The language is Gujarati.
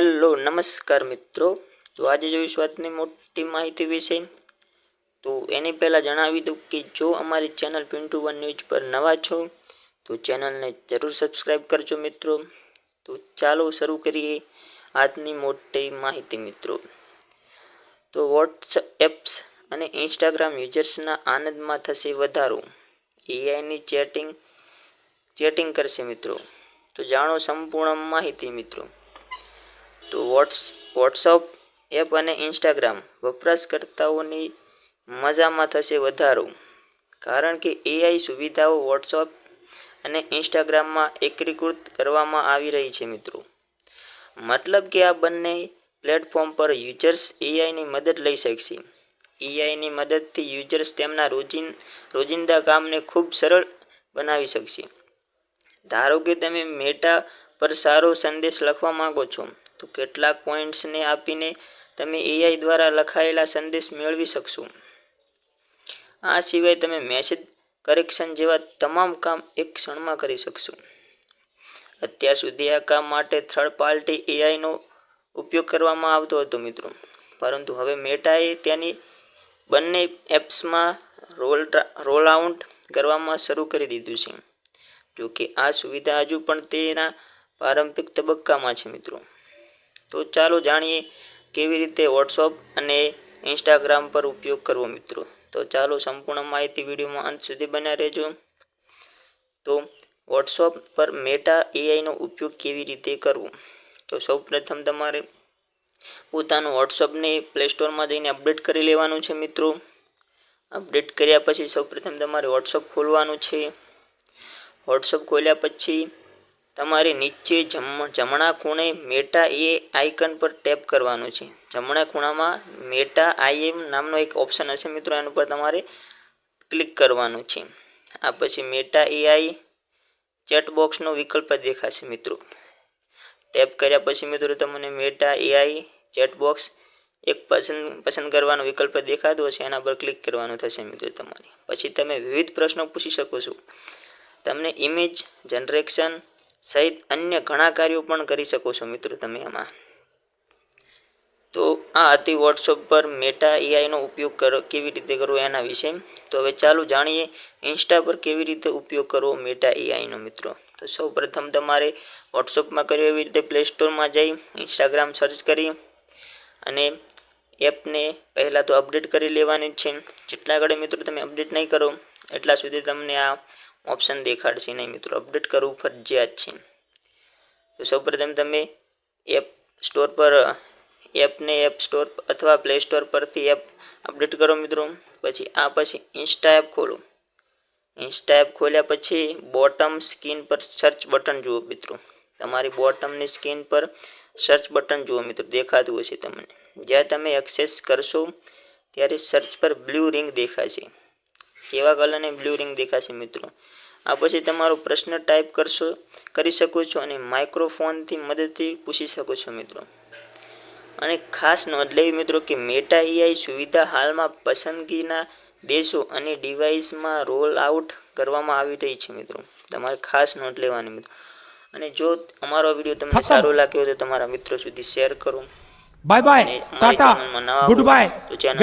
હેલો, નમસ્કાર મિત્રો. તો આજે જોઈશું આજની મોટી માહિતી વિશે, તો એની પહેલાં જણાવી દઉં કે જો અમારી ચેનલ પિન્ટુ વન ન્યૂઝ પર નવા છો, તો ચેનલને જરૂર સબસ્ક્રાઈબ કરજો મિત્રો. તો ચાલો શરૂ કરીએ આજની મોટી માહિતી મિત્રો. તો વોટ્સએપ્સ અને ઇન્સ્ટાગ્રામ યુઝર્સના આનંદમાં થશે વધારો. એઆઈની ચેટિંગ ચેટિંગ કરશે મિત્રો. તો જાણો સંપૂર્ણ માહિતી મિત્રો. તો વોટ્સ, વોટ્સઅપ એપ અને ઇન્સ્ટાગ્રામ વપરાશકર્તાઓની મજામાં થશે વધારો. કારણ કે એઆઈ સુવિધાઓ વોટ્સઅપ અને ઇન્સ્ટાગ્રામમાં એકીકૃત કરવામાં આવી રહી છે મિત્રો. મતલબ કે આ બંને પ્લેટફોર્મ પર યુઝર્સ એઆઈની મદદ લઈ શકશે. એઆઈની મદદથી યુઝર્સ તેમના રોજિન, રોજિંદા કામને ખૂબ સરળ બનાવી શકશે. ધારો કે તમે મેટા પર સારો સંદેશ લખવા માંગો છો. તો કેટલાક પોઈન્ટ્સને આપીને તમે એઆઈ દ્વારા લખાયેલા સંદેશ મેળવી શકશો. આ સિવાય તમે મેસેજ કરેક્શન જેવા તમામ કામ એક ક્ષણમાં કરી શકશો. અત્યાર સુધી આ કામ માટે થર્ડ પાર્ટી એઆઈનો ઉપયોગ કરવામાં આવતો હતો મિત્રો. પરંતુ હવે મેટાએ તેની બંને એપ્સમાં રોલ રોલ આઉટ કરવામાં શરૂ કરી દીધું છે. જો કે આ સુવિધા હજુ પણ તેના પ્રારંભિક તબક્કામાં છે મિત્રો. તો ચાલો જાણીએ કેવી રીતે વોટ્સઅપ અને ઇન્સ્ટાગ્રામ પર ઉપયોગ કરવો મિત્રો. તો ચાલો સંપૂર્ણ માહિતી વિડીયોમાં અંત સુધી બન્યા રહેજો. તો વોટ્સઅપ પર મેટા એઆઈનો ઉપયોગ કેવી રીતે કરવો? તો સૌપ્રથમ તમારે પોતાનું વોટ્સઅપને પ્લે સ્ટોરમાં જઈને અપડેટ કરી લેવાનું છે મિત્રો. અપડેટ કર્યા પછી સૌપ્રથમ તમારે વોટ્સઅપ ખોલવાનું છે. વોટ્સઅપ ખોલ્યા પછી તમારે નીચે જમ, જમણા ખૂણે મેટા એ આઇકન પર ટેપ કરવાનું છે. જમણા ખૂણામાં મેટા આઈએમ નામનો એક ઓપ્શન હશે મિત્રો, એના પર તમારે ક્લિક કરવાનું છે. આ પછી મેટા એઆઈ ચેટ બોક્સનો વિકલ્પ દેખાશે મિત્રો. ટેપ કર્યા પછી મિત્રો તમને મેટા એઆઈ ચેટ બોક્સ એક પસંદ પસંદ કરવાનો વિકલ્પ દેખાતો હશે, એના પર ક્લિક કરવાનું થશે મિત્રો તમારે. પછી તમે વિવિધ પ્રશ્નો પૂછી શકો છો. તમને ઇમેજ જનરેશન સહિત અન્ય ઘણા કાર્યો પણ કરી શકો છો મિત્રો તમે એમાં તો આ હતી વોટ્સઅપ પર મેટા એઆઈનો ઉપયોગ કરો, કેવી રીતે કરવો એના વિશે. તો હવે ચાલો જાણીએ ઇન્સ્ટા પર કેવી રીતે ઉપયોગ કરવો મેટા એઆઈનો મિત્રો. તો સૌ પ્રથમ તમારે વોટ્સઅપમાં કર્યો એવી રીતે પ્લે સ્ટોરમાં જઈ ઇન્સ્ટાગ્રામ સર્ચ કરી અને એપને પહેલાં તો અપડેટ કરી લેવાની જ છે. જેટલા આગળ મિત્રો તમે અપડેટ નહીં કરો, એટલા સુધી તમને આ ઓપ્શન દેખાડશે નહીં મિત્રો. અપડેટ કરવું ફરજિયાત છે. તો સૌપ્રથમ તમે એપ સ્ટોર પર એપને એપ સ્ટોર અથવા પ્લે સ્ટોર પરથી એપ અપડેટ કરો મિત્રો. પછી આ પછી ઇન્સ્ટા એપ ખોલો. ઇન્સ્ટા એપ ખોલ્યા પછી બોટમ સ્ક્રીન પર સર્ચ બટન જુઓ મિત્રો. તમારી બોટમની સ્ક્રીન પર સર્ચ બટન જુઓ મિત્રો. દેખાતું હશે તમને. જ્યાં તમે એક્સેસ કરશો, ત્યારે સર્ચ પર બ્લુ રિંગ દેખાશે. કેવા કલરની બ્લુ રિંગ દેખાશે મિત્રો? આ પછી તમારો પ્રશ્ન ટાઈપ કરશો કરી શકો છો અને માઇક્રોફોનથી મદદથી પૂછી શકો છો મિત્રો. અને ખાસ નોંધ લેવી મિત્રો કે મેટા એઆઈ સુવિધા હાલમાં પસંદગીના દેશો અને ડિવાઇસમાં રોલ આઉટ કરવામાં આવી રહી છે મિત્રો. તમારે ખાસ નોંધ લેવાની મિત્રો. અને જો અમારો વીડિયો તમને સારો લાગ્યો તો તમારા મિત્રો સુધી શેર કરો. Bye bye tata good bye તો ચેનલ